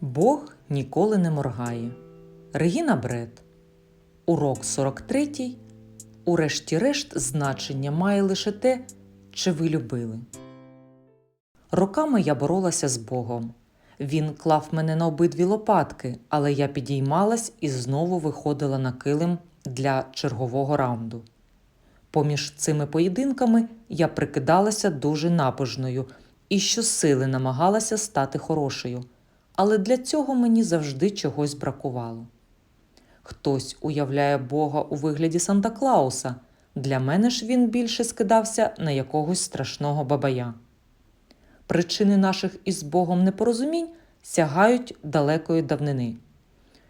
Бог ніколи не моргає. Регіна Бред. Урок 43. Урешті-решт значення має лише те, чи ви любили. Роками я боролася з Богом. Він клав мене на обидві лопатки, але я підіймалась і знову виходила на килим для чергового раунду. Поміж цими поєдинками я прикидалася дуже набожною і щосили намагалася стати хорошою, але для цього мені завжди чогось бракувало. Хтось уявляє Бога у вигляді Санта Клауса. Для мене ж він більше скидався на якогось страшного бабая. Причини наших із Богом непорозумінь сягають далекої давнини,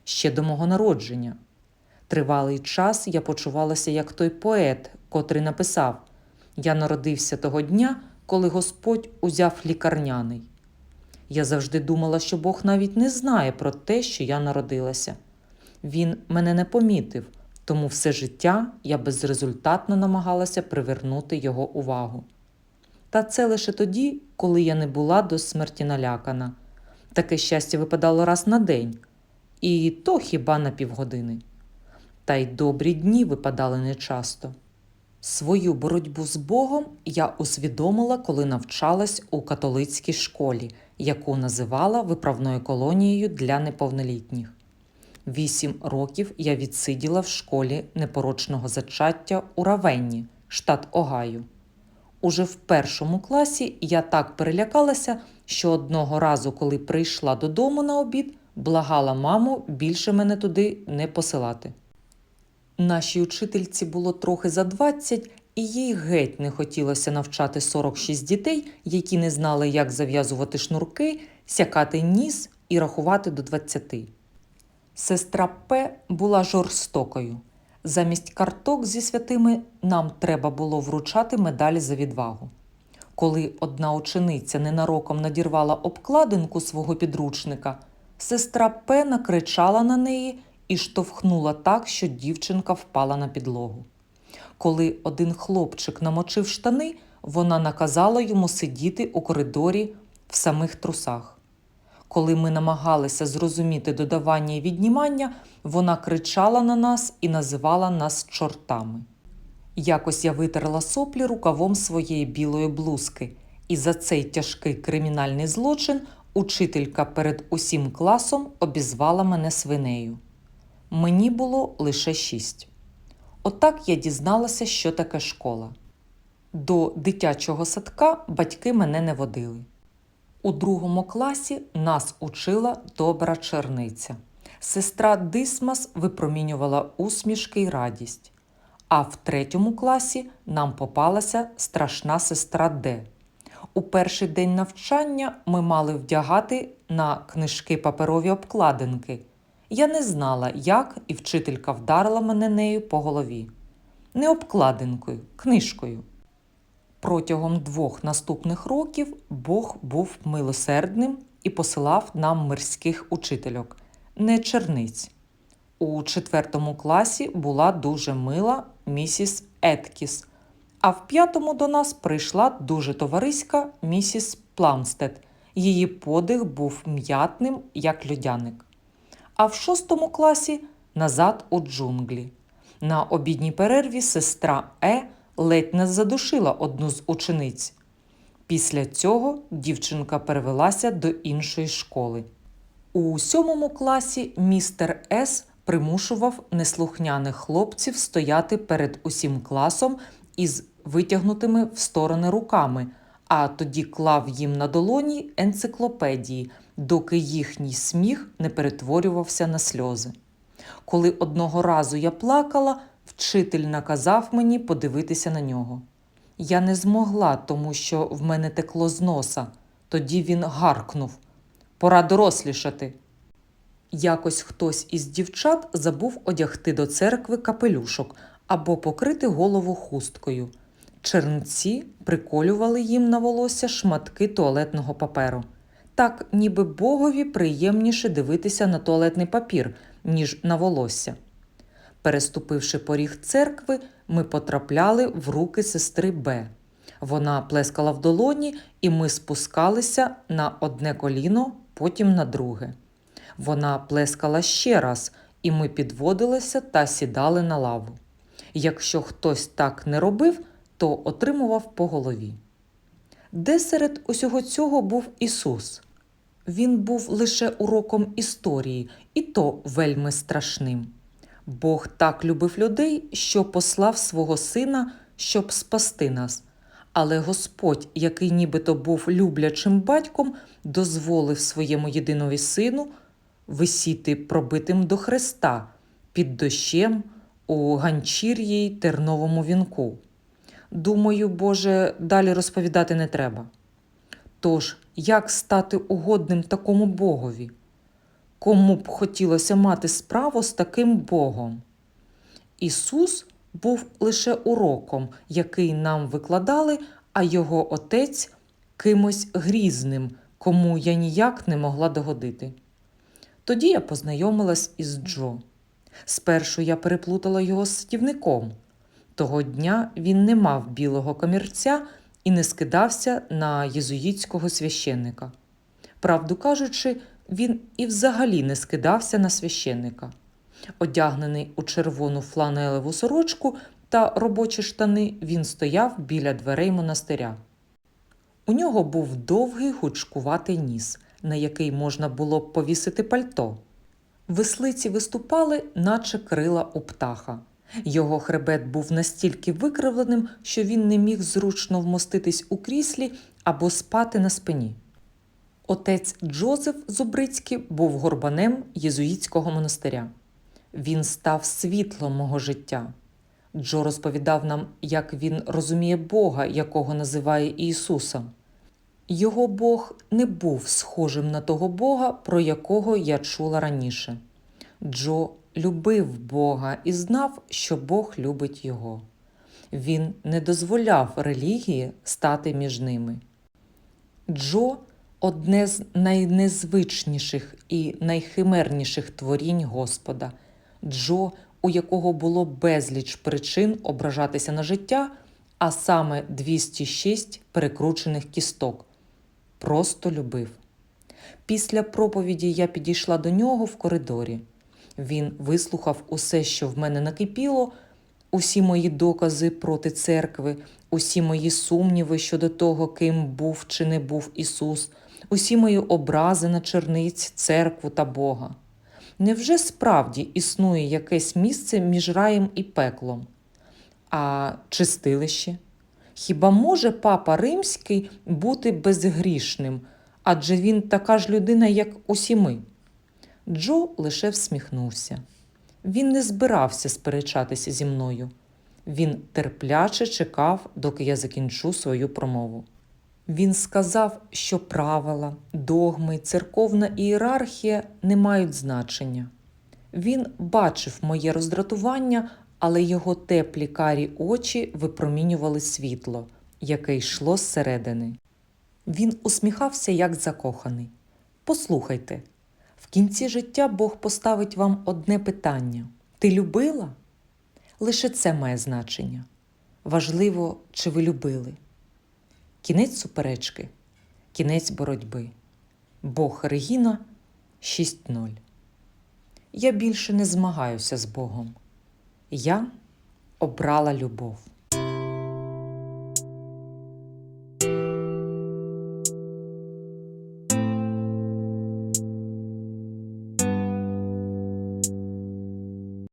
ще до мого народження. Тривалий час я почувалася як той поет, котрий написав: Я народився того дня, коли Господь узяв лікарняний. Я завжди думала, що Бог навіть не знає про те, що я народилася. Він мене не помітив, тому все життя я безрезультатно намагалася привернути його увагу. Та це лише тоді, коли я не була до смерті налякана. Таке щастя випадало раз на день, і то хіба на півгодини. Та й добрі дні випадали нечасто. Свою боротьбу з Богом я усвідомила, коли навчалась у католицькій школі, яку називала виправною колонією для неповнолітніх. Вісім років я відсиділа в школі непорочного зачаття у Равенні, штат Огайо. Уже в першому класі я так перелякалася, що одного разу, коли прийшла додому на обід, благала маму більше мене туди не посилати. Нашій учительці було трохи за 20, і їй геть не хотілося навчати 46 дітей, які не знали, як зав'язувати шнурки, сякати ніс і рахувати до 20. Сестра П була жорстокою. Замість карток зі святими нам треба було вручати медалі за відвагу. Коли одна учениця ненароком надірвала обкладинку свого підручника, сестра П накричала на неї і штовхнула так, що дівчинка впала на підлогу. Коли один хлопчик намочив штани, вона наказала йому сидіти у коридорі в самих трусах. Коли ми намагалися зрозуміти додавання і віднімання, вона кричала на нас і називала нас чортами. Якось я витерла соплі рукавом своєї білої блузки, і за цей тяжкий кримінальний злочин учителька перед усім класом обізвала мене свинею. Мені було лише шість. Отак я дізналася, що таке школа. До дитячого садка батьки мене не водили. У другому класі нас учила добра черниця. Сестра Дисмас випромінювала усмішки й радість. А в третьому класі нам попалася страшна сестра Д. У перший день навчання ми мали вдягати на книжки паперові обкладинки. Я не знала, як, і вчителька вдарила мене нею по голові. Не обкладинкою, книжкою. Протягом двох наступних років Бог був милосердним і посилав нам мирських учительок, не черниць. У четвертому класі була дуже мила місіс Еткіс, а в п'ятому до нас прийшла дуже товариська місіс Пламстед. Її подих був м'ятним, як льодяник. А в шостому класі назад у джунглі. На обідній перерві сестра Е ледь не задушила одну з учениць. Після цього дівчинка перевелася до іншої школи. У сьомому класі містер С примушував неслухняних хлопців стояти перед усім класом із витягнутими в сторони руками, а тоді клав їм на долоні енциклопедії, доки їхній сміх не перетворювався на сльози. Коли одного разу я плакала, вчитель наказав мені подивитися на нього. Я не змогла, тому що в мене текло з носа. Тоді він гаркнув Пора дорослішати. Якось хтось із дівчат забув одягти до церкви капелюшок або покрити голову хусткою. Чернці приколювали їм на волосся шматки туалетного паперу. Так, ніби богові приємніше дивитися на туалетний папір, ніж на волосся. Переступивши поріг церкви, ми потрапляли в руки сестри Б. Вона плескала в долоні, і ми спускалися на одне коліно, потім на друге. Вона плескала ще раз, і ми підводилися та сідали на лаву. Якщо хтось так не робив, то отримував по голові. Де серед усього цього був Ісус? Він був лише уроком історії, і то вельми страшним. Бог так любив людей, що послав свого сина, щоб спасти нас. Але Господь, який нібито був люблячим батьком, дозволив своєму єдинові сину висіти пробитим до хреста під дощем у ганчір'ї терновому вінку. Думаю, Боже, далі розповідати не треба. Тож, як стати угодним такому Богові? Кому б хотілося мати справу з таким Богом? Ісус був лише уроком, який нам викладали, а його отець кимось грізним, кому я ніяк не могла догодити. Тоді я познайомилась із Джо. Спершу я переплутала його з садівником. Того дня він не мав білого комірця і не скидався на єзуїтського священника. Правду кажучи, він і взагалі не скидався на священника. Одягнений у червону фланелеву сорочку та робочі штани, він стояв біля дверей монастиря. У нього був довгий гучкуватий ніс, на який можна було б повісити пальто. Веслиці виступали, наче крила у птаха. Його хребет був настільки викривленим, що він не міг зручно вмоститись у кріслі або спати на спині. Отець Джозеф Зубрицький був горбанем єзуїтського монастиря. Він став світлом мого життя. Джо розповідав нам, як він розуміє Бога, якого називає Ісусом. Його Бог не був схожим на того Бога, про якого я чула раніше. Джо любив Бога і знав, що Бог любить його. Він не дозволяв релігії стати між ними. Джо одне з найнезвичніших і найхимерніших творінь Господа. Джо, у якого було безліч причин ображатися на життя, а саме 206 перекручених кісток. Просто любив. Після проповіді я підійшла до нього в коридорі. Він вислухав усе, що в мене накипіло, усі мої докази проти церкви, усі мої сумніви щодо того, ким був чи не був Ісус, усі мої образи на черниць, церкву та Бога. Невже справді існує якесь місце між раєм і пеклом? А чистилище? Хіба може папа римський бути безгрішним, адже він така ж людина, як усі ми? Джо лише всміхнувся. Він не збирався сперечатися зі мною. Він терпляче чекав, доки я закінчу свою промову. Він сказав, що правила, догми, церковна ієрархія не мають значення. Він бачив моє роздратування, але його теплі карі очі випромінювали світло, яке йшло зсередини. Він усміхався, як закоханий. Послухайте, в кінці життя Бог поставить вам одне питання: Ти любила? Лише це має значення. Важливо, чи ви любили. Кінець суперечки, кінець боротьби. Бог Регіна 6.0. Я більше не змагаюся з Богом. Я обрала любов.